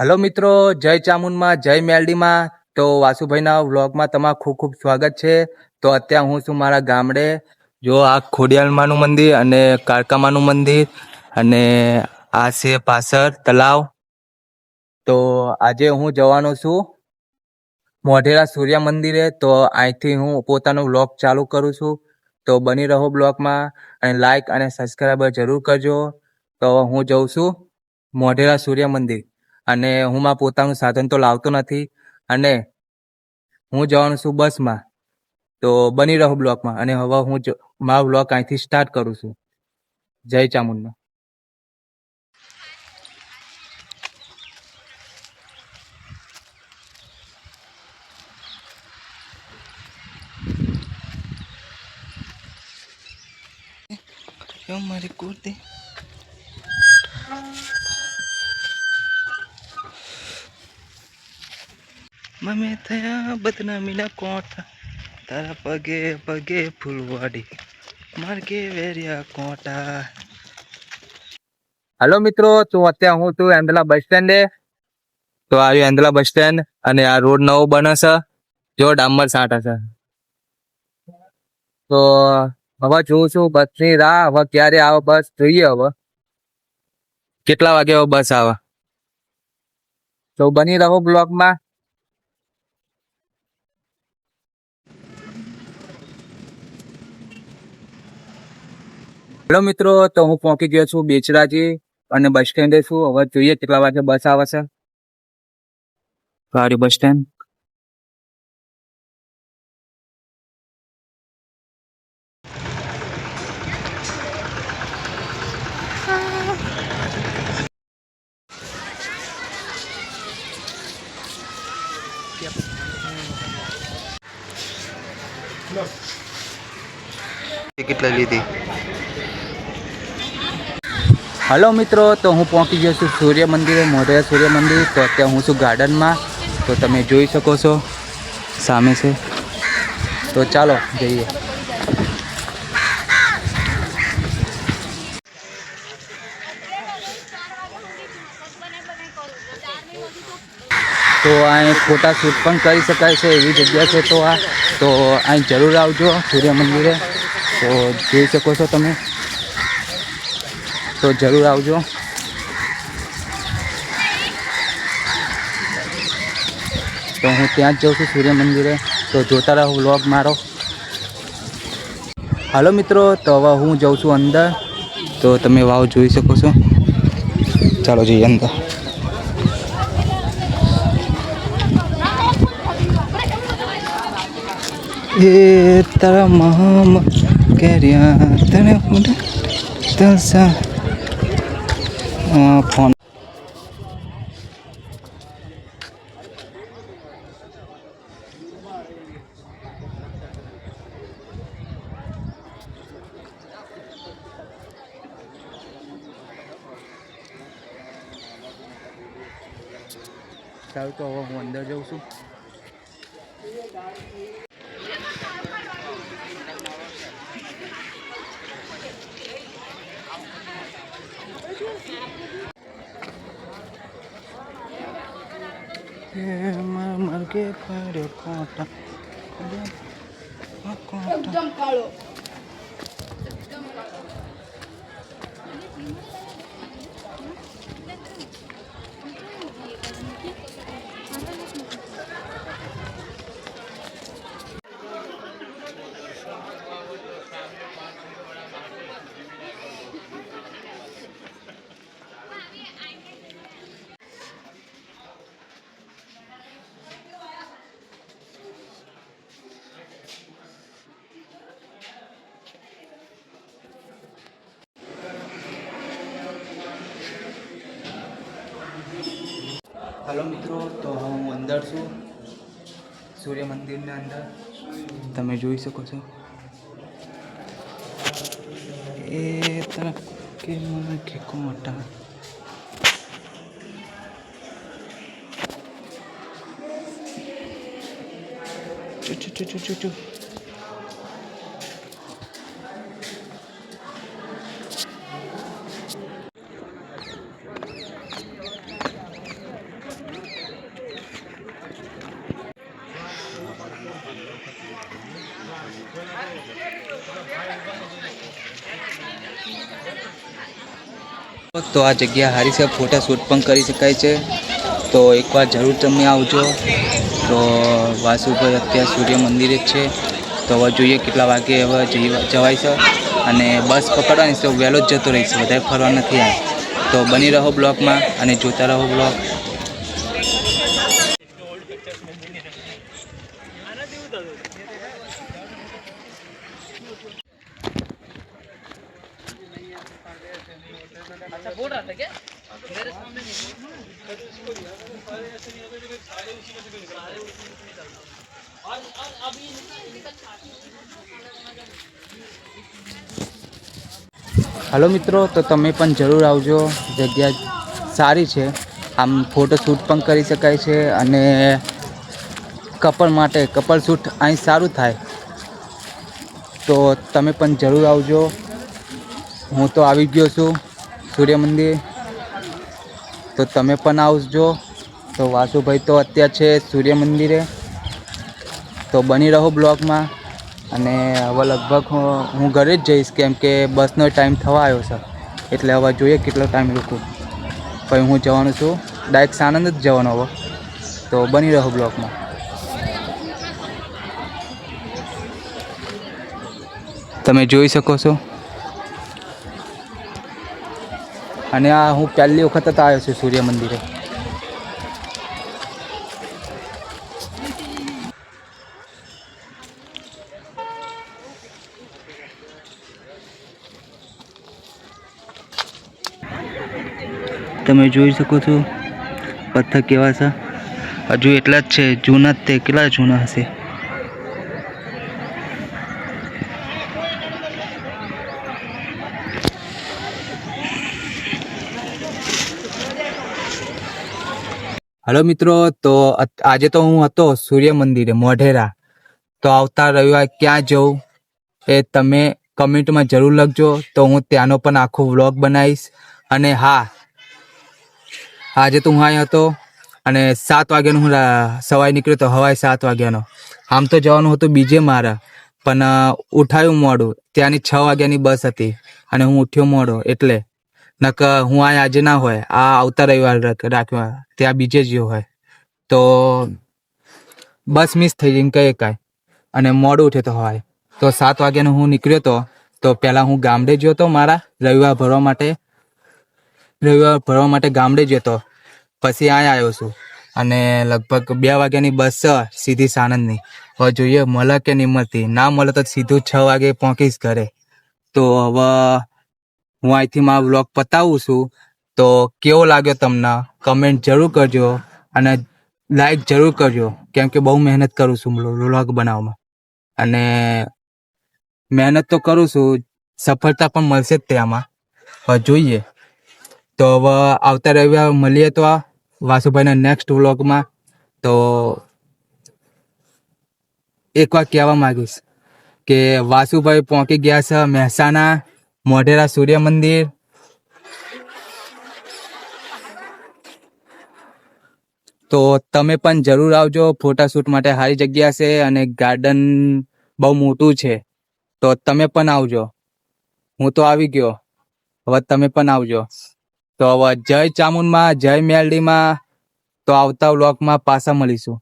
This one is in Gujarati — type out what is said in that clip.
હલો મિત્રો, જય ચામુંડમાં, જય મેલડીમાં. તો વાસુભાઈના વ્લોગમાં તમારું ખૂબ ખૂબ સ્વાગત છે. તો અત્યારે હું છું મારા ગામડે. જો આ ખોડિયાલમાનું મંદિર અને કાળકામાનું મંદિર અને આ છે પાછળ તલાવ તો આજે હું જવાનો છું મોઢેરા સૂર્ય મંદિરે. તો અહીંથી હું પોતાનો વ્લોગ ચાલુ કરું છું. તો બની રહો બ્લોગમાં અને લાઈક અને સબસ્ક્રાઈબર જરૂર કરજો. તો હું જઉં છું મોઢેરા સૂર્ય મંદિર. અને હું મારા પોતાનું સાધન તો લાવતો નથી અને હું જવાનું છું બસમાં તો બની રહો બ્લોકમાં અને હવે હું મારો બ્લોક અહીંથી સ્ટાર્ટ કરું છું જય ચામુંડા મારી કુર્તી મમે થયા બદનામીના કોઠા. તારા પગે પગે ફૂલવાડી, માર્ગે વેર્યા કોટા હેલો મિત્રો, તો અત્યારે હું તું એન્દલા બસ સ્ટેન્ડે. તો આવ્યું એન્દલા બસ સ્ટેન્ડ અને આ રોડ નવો બને છે. જો ડામર સાંટા છે. તો હવે જોઉં છું બસની રાહ. હવે ક્યારે આવે બસ? જોઈએ હવે. કેટલા વાગે બસ આવે? તો બની રહો બ્લોગમાં. હેલો મિત્રો, તો હું પહોંચી ગયો છું બેચરાજી અને બસ સ્ટેન્ડે છું. હવે જોઈએ કેટલા વાગે બસ આવે છે ગાડી બસ સ્ટેન્ડ કેટલા લીધી. હલો મિત્રો, તો હું પહોંચી ગયો છું સૂર્ય મંદિરે, મોઢેરા સૂર્ય મંદિર. તો અત્યારે હું છું ગાર્ડનમાં. તો તમે જોઈ શકો છો, સામે છે. તો ચાલો, જઈએ. તો અહીં ફોટા શૂટ પણ કરી શકાય છે એવી જગ્યા છે તો આ. તો અહીં જરૂર આવજો સૂર્ય મંદિરે. તો જોઈ શકો છો તમે. તો જરૂર આવજો. તો હું ત્યાં જ જાઉં છું સૂર્ય મંદિરે. તો જોતા રહો વ્લોગ મારો. હાલો મિત્રો, તો હવે હું જાઉં છું અંદર. તો તમે વાવ જોઈ શકો છો. ચાલો જઈએ અંદર. એ તારા મહામ કર્યા તને તલસા ફોન સારું તો હવે હું અંદર જાઉં માર્ગે પડ્યો કોટા કોટા હલો મિત્રો તો હવે હું અંદર છું સૂર્ય મંદિરના અંદર. તમે જોઈ શકો છો. એ તરફ કે મને કે કોટા ચુ ચુ ચુ ચુ ચુ. તો આ જગ્યા હારી છે ફોટોશૂટ પણ કરી શકાય છે. તો એકવાર જરૂર તમે આવજો. તો વાસુભાઈ અત્યારે સૂર્ય મંદિરે જ છે. તો હવે જોઈએ કેટલા વાગે હવે જવાય છે. અને બસ પકડવાની છે વહેલો જ જતો રહીશ વધારે ફરવા નથી આ તો બની રહો બ્લોકમાં અને જોતા રહો બ્લોક હલો મિત્રો, તો તમે પણ જરૂર આવજો. જગ્યા સારી છે. આમ ફોટો શૂટ પણ કરી શકાય છે અને કપલ માટે કપલ શૂટ અહીં સારું થાય. તો તમે પણ જરૂર આવજો. હું તો આવી ગયો છું. સૂર્ય મંદિર તો તમે પણ આવજો. તો વાસુભાઈ તો અત્યારે છે સૂર્ય મંદિરે તો બની રહો બ્લોગમાં. અને હવે લગભગ હું ઘરે જ જઈશ કેમ કે બસનો ટાઈમ થવા આવ્યો છે. એટલે હવે જોઈએ કેટલો ટાઈમ રૂકું પછી હું જવાનું છું. ડાયરેક્ટ સાનંદ જ જવાનો હવે. તો બની રહો બ્લોગમાં. તમે જોઈ શકો છો. અને આ હું પહેલી વખત જ આવ્યો છું સૂર્ય મંદિરે. તમે જોઈ શકો છો પથ્થર કેવા છે. હજુ એટલા જ છે, જૂના જ તે કેટલા જૂના હશે. હલો મિત્રો, તો આજે તો હું હતો સૂર્ય મંદિરે, મોઢેરા. તો આવતા રવિવાર ક્યાં જવું એ તમે કમેન્ટમાં જરૂર લખજો. તો હું ત્યાંનો પણ આખો વ્લોગ બનાવીશ. અને હા, આજે તો હું અહીં હતો અને સાત વાગ્યાનો હું સવારે નીકળ્યો તો હવાય સાત વાગ્યાનો. આમ તો જવાનું હતું બીજે મારા, પણ ઉઠાયું મોડું. ત્યાંની છ વાગ્યાની બસ હતી અને હું ઉઠ્યો મોડો, એટલે નક હું અહીં આજે ના હોય, આ આવતા રવિવાર રાખ- રાખ્યો ત્યાં બીજે જ હોય. તો બસ મિસ થઈ જઈને કઈ કાંઈ. અને મોડું ઉઠ્યો તો હોય. તો સાત વાગ્યાનો હું નીકળ્યો તો તો પહેલાં હું ગામડે ગયો તો મારા, રવિવાર ભરવા માટે, રવિવાર ભરવા માટે ગામડે જ તો પછી અહીંયા આવ્યો છું. અને લગભગ બે વાગ્યાની બસ છે, સીધી સાણંદની. હવે જોઈએ, મળે કે નહીં મળતી? ના મળે તો સીધું છ વાગે પહોંચીશ ઘરે. તો હવે હું અહીંથી મારો વ્લોગ પતાવું છું. તો કેવો લાગ્યો તમને? કમેન્ટ જરૂર કરજો અને લાઈક જરૂર કરજો. કેમ કે બહુ મહેનત કરું છું વ્લોગ બનાવવામાં. અને મહેનત તો કરું છું. સફળતા પણ મળશે જ ત્યાંમાં હવે જોઈએ. તો હવે આવતા રવિવાર મળીએ તો આ વાસુભાઈના નેક્સ્ટ વ્લોગમાં તો એક વાર કહેવા માગીશ કે વાસુભાઈ પહોંચી ગયા છે મહેસાણા. મોઢેરા સૂર્ય મંદિર. તો તમે પણ જરૂર આવજો, ફોટાશૂટ માટે સારી જગ્યા છે અને ગાર્ડન બહુ મોટું છે. તો તમે પણ આવજો. હું તો આવી ગયો. હવે તમે પણ આવજો. તો હવે જય ચામુંડમાં, જય મેલડીમાં, તો આવતા વ્લોગમાં પાછા મળીશું.